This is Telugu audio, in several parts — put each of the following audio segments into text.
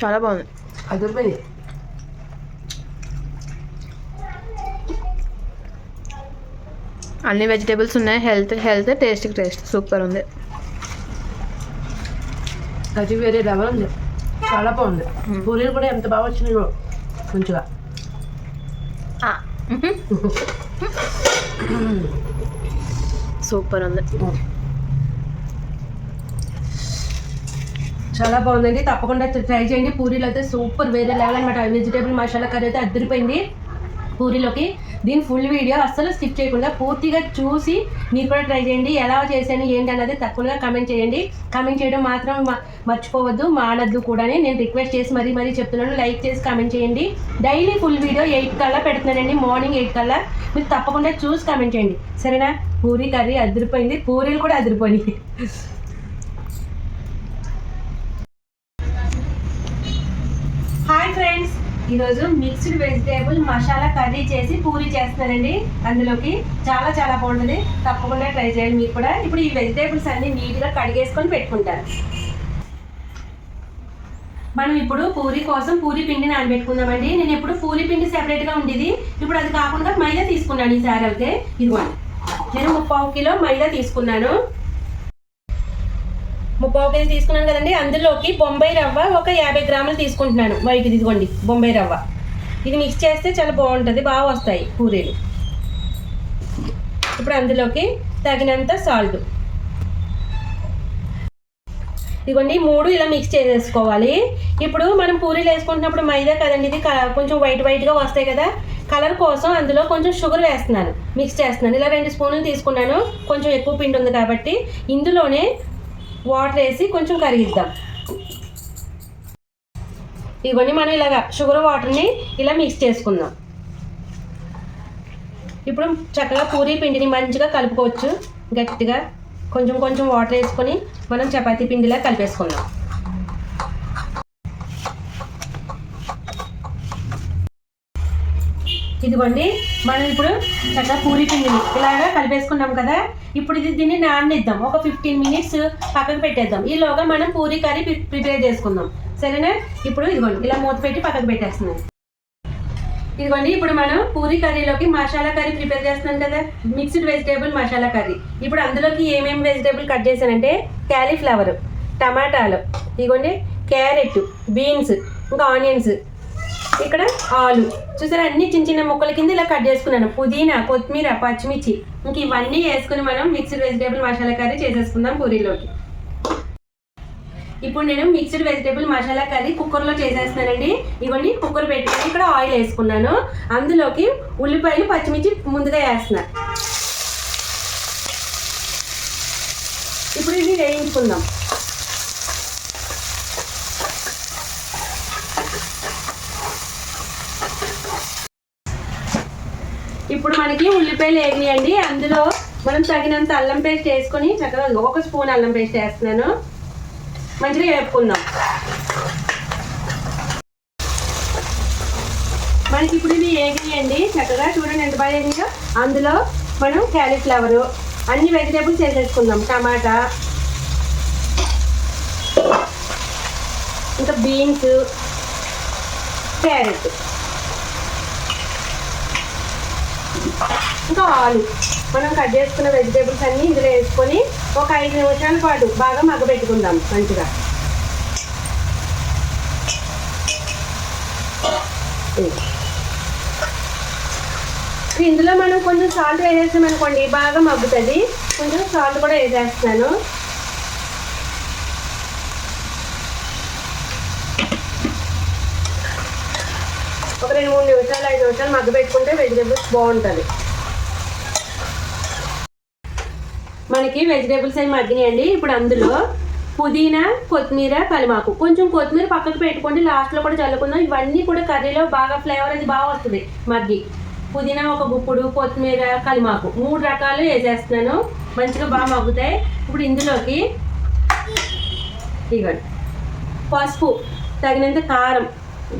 చాలా బాగుంది. అదిరిపోయింది. అన్ని వెజిటేబుల్స్ ఉన్నాయి. Health health taste taste. Super ఉంది. కర్రీ వేరే లెవెల్ ఉంది. చాలా బాగుంది. పూరీలు కూడా ఎంత బాగా వచ్చినాయో మంచిగా సూపర్ ఉంది. చాలా బాగుందండి. తప్పకుండా ట్రై చేయండి. పూరీలు అయితే సూపర్ వేరే లెవెల్ అనమాట వెజిటేబుల్ మసాలా కర్రీ అయితే అద్దరిపోయింది పూరీలోకి. దీని ఫుల్ వీడియో అస్సలు స్కిప్ చేయకుండా పూర్తిగా చూసి మీరు కూడా ట్రై చేయండి. ఎలా చేశాను ఏంటి అన్నది తక్కువగా కమెంట్ చేయండి. కమెంట్ చేయడం మాత్రం మర్చిపోవద్దు మానద్దు కూడా నేను రిక్వెస్ట్ చేసి మరీ మరీ చెప్తున్నాను. లైక్ చేసి కమెంట్ చేయండి. డైలీ ఫుల్ వీడియో ఎయిట్ కల్లా పెడుతున్నానండి. మార్నింగ్ ఎయిట్ కల్లా. మీరు తప్పకుండా చూసి కమెంట్ చేయండి. సరేనా? పూరీ కర్రీ అదిరిపోయింది పూరీలు కూడా అదిరిపోయినాయి హాయ్ ఫ్రెండ్స్ ఈరోజు మిక్స్డ్ వెజిటేబుల్ మసాలా కర్రీ చేసి పూరి చేస్తున్నానండి. అందులోకి చాలా చాలా బాగుంటుంది. తప్పకుండా ట్రై చేయండి మీరు కూడా. ఇప్పుడు ఈ వెజిటేబుల్స్ అన్ని నీట్గా కడిగేసుకొని పెట్టుకుంటారు మనం ఇప్పుడు పూరి కోసం పూరి పిండి నానబెట్టుకుందామండి. నేను ఇప్పుడు పూరి పిండి సెపరేట్గా ఉండేది. ఇప్పుడు అది కాకుండా మైదా తీసుకున్నాను ఈసారి అయితే. ఇదిగోండి. నేను ముప్పావు కిలో మైదా తీసుకున్నాను. పావు కేజీ తీసుకున్నాను కదండి అందులోకి బొంబాయి రవ్వ ఒక యాభై గ్రాములు తీసుకుంటున్నాను. వైట్ ఇదిగోండి బొంబాయి రవ్వ. ఇది మిక్స్ చేస్తే చాలా బాగుంటుంది బాగా వస్తాయి పూరీలు. ఇప్పుడు అందులోకి తగినంత సాల్ట్. ఇదిగోండి మూడు ఇలా మిక్స్ చేసేసుకోవాలి ఇప్పుడు మనం పూరీలు వేసుకుంటున్నప్పుడు మైదా కదండి ఇది కొంచెం వైట్ వైట్గా వస్తాయి కదా కలర్ కోసం అందులో కొంచెం షుగర్ వేస్తున్నాను మిక్స్ చేస్తున్నాను. ఇలా రెండు స్పూన్లు తీసుకున్నాను కొంచెం ఎక్కువ పిండి ఉంది కాబట్టి ఇందులోనే వాటర్ వేసి కొంచెం కరిగిద్దాం. ఇవన్నీ మనం ఇలాగ షుగర్ వాటర్ని ఇలా మిక్స్ చేసుకుందాం. ఇప్పుడు చక్కగా పూరీ పిండిని మంచిగా కలుపుకోవచ్చు. గట్టిగా కొంచెం కొంచెం వాటర్ వేసుకొని మనం చపాతీ పిండిలా కలిపేసుకుందాం. ఇదిగోండి మనం ఇప్పుడు చక్కగా పూరి పిండిని ఇలాగా కలిపేసుకున్నాం కదా. ఇప్పుడు ఇది దీన్ని నాననిద్దాం. ఒక ఫిఫ్టీన్ మినిట్స్ పక్కకు పెట్టేద్దాం. ఈలోగా మనం పూరి కర్రీ ప్రిపేర్ చేసుకుందాం. సరేనా? ఇప్పుడు ఇదిగోండి ఇలా మూత పెట్టి పక్కకు పెట్టేస్తున్నాం. ఇదిగోండి ఇప్పుడు మనం పూరి కర్రీలోకి మసాలా కర్రీ ప్రిపేర్ చేస్తున్నాం కదా. Mixed vegetable masala curry. ఇప్పుడు అందులోకి ఏమేమి వెజిటేబుల్ కట్ చేశానంటే క్యాలీఫ్లవర్ టమాటాలు ఇదిగోండి క్యారెట్ బీన్స్ ఇంకా ఆనియన్స్ ఇక్కడ ఆలు. చూసారా అన్ని చిన్న చిన్న ముక్కల కింద ఇలా కట్ చేసుకున్నాను. పుదీనా కొత్తిమీర పచ్చిమిర్చి. ఇంక ఇవన్నీ వేసుకుని మనం మిక్స్డ్ వెజిటేబుల్ మసాలా కర్రీ చేసేసుకుందాం పూరీలోకి. ఇప్పుడు నేను మిక్స్డ్ వెజిటేబుల్ మసాలా కర్రీ కుక్కర్లో చేసేస్తున్నానండి. ఇవన్నీ కుక్కర్ పెట్టుకొని ఇక్కడ ఆయిల్ వేసుకున్నాను. అందులోకి ఉల్లిపాయలు పచ్చిమిర్చి ముందుగా వేస్తున్నాను ఇప్పుడు ఇవి వేయించుకుందాం. ఇప్పుడు మనకి ఉల్లిపాయలు వేగినాయండి అందులో మనం తగినంత అల్లం పేస్ట్ వేసుకొని చక్కగా ఒక స్పూన్ అల్లం పేస్ట్ వేస్తున్నాను. మంచిగా వేపుకుందాం. మనకి ఇప్పుడు ఇవి వేగినాయండి. చక్కగా చూడండి ఎంత బాగా వేగినాయో. అందులో మనం క్యాలీఫ్లవరు అన్ని వెజిటేబుల్స్ వేసేసుకుందాం. టమాటా ఇంకా బీన్స్ క్యారెట్. ఇంకా ఆలు మనం కట్ చేసుకున్న వెజిటేబుల్స్ అన్నీ ఇందులో వేసుకొని ఒక ఐదు నిమిషాల పాటు బాగా మగ్గబెట్టుకుందాం మంచిగా. ఇందులో మనం కొంచెం సాల్ట్ వేసేసాం అనుకోండి బాగా మగ్గుతుంది. కొంచెం సాల్ట్ కూడా వేసేస్తున్నాను. రెండు మూడు నిమిషాలు ఐదు నిమిషాలు మగ్గ పెట్టుకుంటే వెజిటేబుల్స్ బాగుంటుంది. మనకి వెజిటేబుల్స్ అవి మగ్గినాయండి. ఇప్పుడు అందులో పుదీనా కొత్తిమీర కలిమాకు. కొంచెం కొత్తిమీర పక్కకు పెట్టుకోండి. లాస్ట్లో కూడా చల్లుకుందాం. ఇవన్నీ కూడా కర్రీలో బాగా ఫ్లేవర్ అది బాగా వస్తుంది మగ్గి. పుదీనా ఒక గుప్పుడు కొత్తిమీర కలిమాకు. మూడు రకాలు వేసేస్తున్నాను. మంచిగా బాగా మగ్గుతాయి. ఇప్పుడు ఇందులోకి ఇవ్వండి పసుపు తగినంత కారం.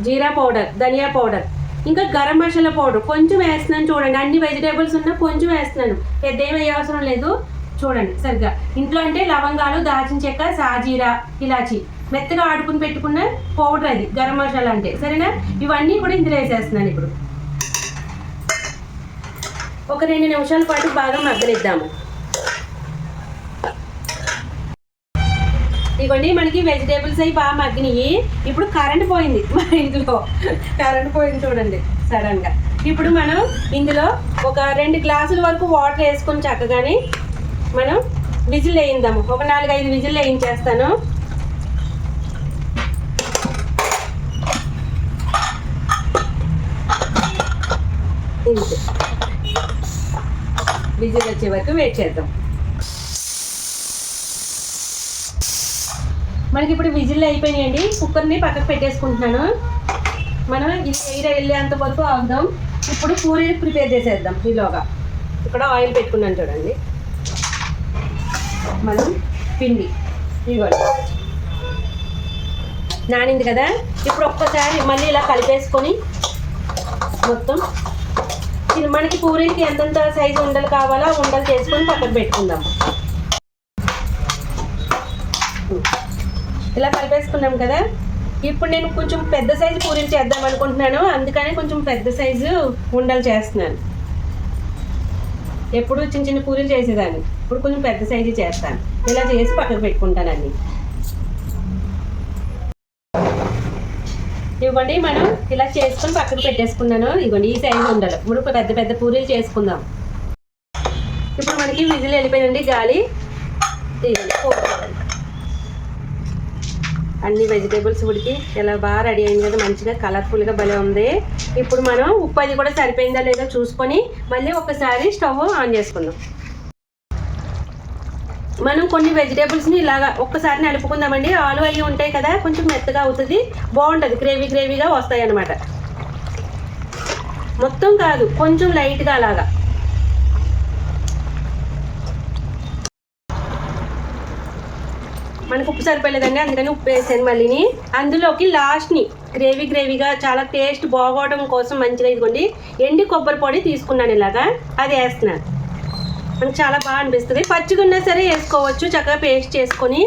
Jeera powder dhania powder. ఇంకా గరం మసాలా పౌడర్. కొంచెం వేస్తున్నాను చూడండి. అన్ని వెజిటేబుల్స్ ఉన్నా కొంచెం వేస్తున్నాను. పెద్ద ఏం అవసరం లేదు. చూడండి సరిగ్గా. ఇంట్లో అంటే లవంగాలు దాల్చిన చెక్క సాజీరా ఇలాచి. మెత్తగా ఆడుకుని పెట్టుకున్న పౌడర్ అది గరం మసాలా అంటే. సరేనా? ఇవన్నీ కూడా ఇందులో వేసేస్తున్నాను ఇప్పుడు. ఒక రెండు నిమిషాల పాటు బాగా మగ్గనిద్దాము. ఇదిగోండి మనకి వెజిటేబుల్స్ అవి బాగా మగ్గినాయి. ఇప్పుడు కరెంట్ పోయింది మా ఇంట్లో. కరెంట్ పోయింది చూడండి సడన్గా. ఇప్పుడు మనం ఇందులో ఒక రెండు గ్లాసుల వరకు వాటర్ వేసుకొని చక్కగానే మనం విజిల్ వేయిందాము. ఒక నాలుగు ఐదు విజిల్ వేయించేస్తాను. విజిల్ వచ్చే వరకు వెయిట్ చేద్దాం. మనకి ఇప్పుడు విజిల్ అయిపోయినాయండి. కుక్కర్ని పక్కకు పెట్టేసుకుంటున్నాను. మనం ఇది ఎయిర్ వెళ్ళేంత వరకు ఆగుదాం. ఇప్పుడు పూరీని ప్రిపేర్ చేసేద్దాం ఈలోగా. ఇక్కడ ఆయిల్ పెట్టుకున్నాను చూడండి. మనం పిండి ఇవ్వండి. నానింది కదా? ఇప్పుడు ఒక్కసారి మళ్ళీ ఇలా కలిపేసుకొని మొత్తం ఇది మనకి పూరీలకి ఎంతెంత సైజు ఉండలు కావాలో ఉండలు చేసుకొని పక్కన పెట్టుకుందాం. ఇలా కలిపేసుకున్నాం కదా. ఇప్పుడు నేను కొంచెం పెద్ద సైజు పూరీలు చేద్దాం అనుకుంటున్నాను. అందుకని కొంచెం పెద్ద సైజు ఉండలు చేస్తున్నాను. ఎప్పుడు చిన్న చిన్న పూరీలు చేసేదాన్ని. ఇప్పుడు కొంచెం పెద్ద సైజు చేస్తాను. ఇలా చేసి పక్కకు పెట్టుకుంటానండి ఇవ్వండి మనం ఇలా చేసుకుని పక్కకు పెట్టేసుకున్నాను. ఇవ్వండి ఈ సైజు ఉండాలి. ఇప్పుడు పెద్ద పెద్ద పూరీలు చేసుకుందాం. ఇప్పుడు మనకి విజిల్ వెళ్ళిపోయిందండి గాలి. ఇవ్వండి అన్ని వెజిటేబుల్స్ ఉడికి ఇలా బాగా రెడీ అయింది కదా మంచిగా కలర్ఫుల్గా భలే ఉంది. ఇప్పుడు మనం ఉప్పు అది కూడా సరిపోయిందా లేదో చూసుకొని మళ్ళీ ఒకసారి స్టవ్ ఆన్ చేసుకుందాం. మనం కొన్ని వెజిటేబుల్స్ని ఇలాగా ఒక్కసారి నలుపుకుందామండి. ఆలు అవి ఉంటాయి కదా కొంచెం మెత్తగా అవుతుంది బాగుంటుంది గ్రేవీ గ్రేవీగా వస్తాయి అన్నమాట మొత్తం కాదు కొంచెం లైట్గా అలాగా. మనకు ఉప్పు సరిపోలేదండి అందుకని ఉప్పు వేసాను మళ్ళీని. అందులోకి లాస్ట్ని గ్రేవీ గ్రేవీగా చాలా టేస్ట్ బాగోవడం కోసం మంచిగా ఇదిగోండి ఎండి కొబ్బరి పొడి తీసుకున్నాను ఇలాగా అది వేస్తున్నాను. మనకు చాలా బాగా అనిపిస్తుంది. పచ్చిగా ఉన్నా సరే వేసుకోవచ్చు చక్కగా పేస్ట్ చేసుకొని.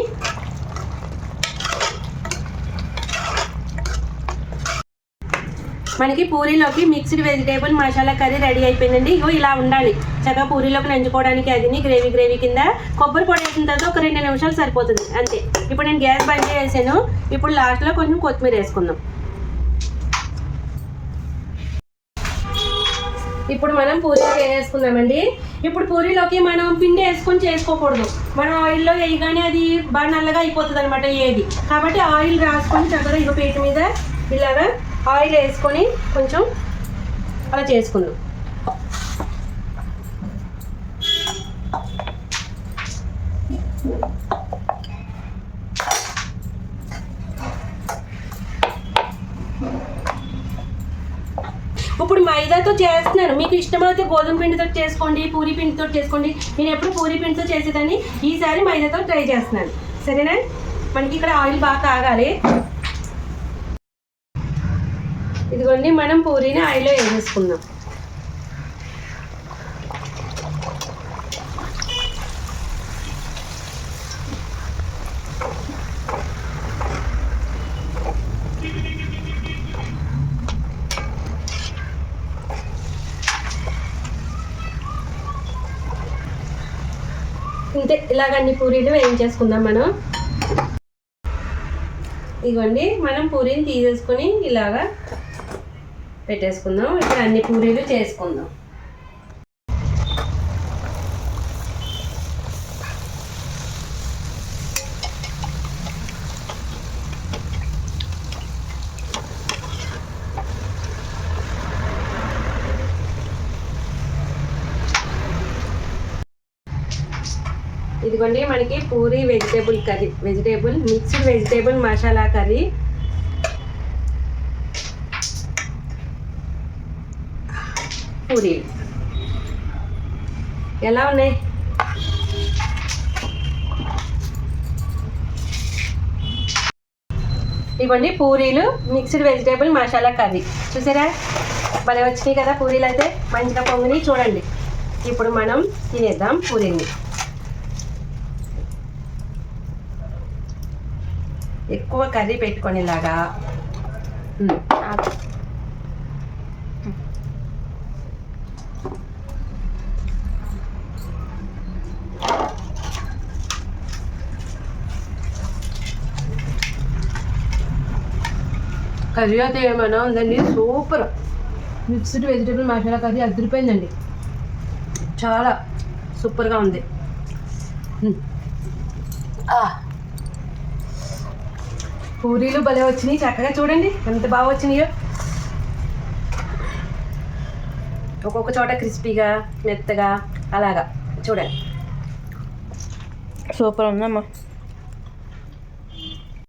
మనకి పూరీలోకి mixed vegetable masala curry ready అయిపోయిందండి. ఇగో ఇలా ఉండాలి. చక్కగా పూరీలోకి నంచుకోవడానికి అదిని గ్రేవీ గ్రేవీ కింద కొబ్బరి పొడి వేసిన తర్వాత ఒక రెండు నిమిషాలు సరిపోతుంది. అంతే. ఇప్పుడు నేను గ్యాస్ బంద్ చేసాను. ఇప్పుడు లాస్ట్లో కొంచెం కొత్తిమీర వేసుకుందాం. ఇప్పుడు మనం పూరి వేసుకుందామండి? ఇప్పుడు పూరీలోకి మనం పిండి వేసుకొని చేసుకోకూడదు. మనం ఆయిల్లో వేయగానే అది బాగా నల్లగా అయిపోతుంది అనమాట ఏది. కాబట్టి ఆయిల్ రాసుకొని చక్కగా ఇక పీట మీద ఇలాగా ఆయిల్ వేసుకొని కొంచెం అలా చేసుకుందాం ఇప్పుడు మైదాతో చేస్తున్నాను మీకు ఇష్టమైతే గోధుమ పిండితో చేసుకోండి పూరి పిండితో చేసుకోండి. నేను ఎప్పుడు పూరి పిండితో చేసేదాన్ని ఈసారి మైదాతో ట్రై చేస్తున్నాను. సరేనా? మనకి ఇక్కడ ఆయిల్ బాగా కాగాలి ఇదిగోండి మనం పూరీని ఆయిల్లో వేసేసుకుందాం. ఇంతే ఇలాగ అన్ని పూరీలు వేయించేసుకుందాం మనం. ఇదిగోండి మనం పూరీని తీసేసుకొని ఇలాగా పెట్టేసుకుందాం. ఇప్పుడు అన్ని పూరీలు చేసుకుందాం. ఇదిగోండి మనకి puri vegetable curry vegetable mixed vegetable masala curry. Puri. ఎలా ఉన్నాయి? ఇవ్వండి పూరీలు మిక్స్డ్ వెజిటేబుల్ మసాలా కర్రీ. చూసారా? భలే వచ్చినాయి కదా పూరీలు అయితే. మంచిగా పొంగిని చూడండి. ఇప్పుడు మనం తినేద్దాం పూరీని. ఎక్కువ కర్రీ పెట్టుకొని ఇలాగా కర్రీ అయితే ఏమైనా ఉందండి? Super. Mixed vegetable masala curry అదిరిపోయిందండి. చాలా సూపర్గా ఉంది. ఆ. పూరీలు భలే వచ్చినాయి చక్కగా చూడండి. ఎంత బాగా వచ్చినాయో. ఒక్కొక్క చోట క్రిస్పీగా మెత్తగా అలాగా. చూడండి. సూపర్ ఉందమ్మా.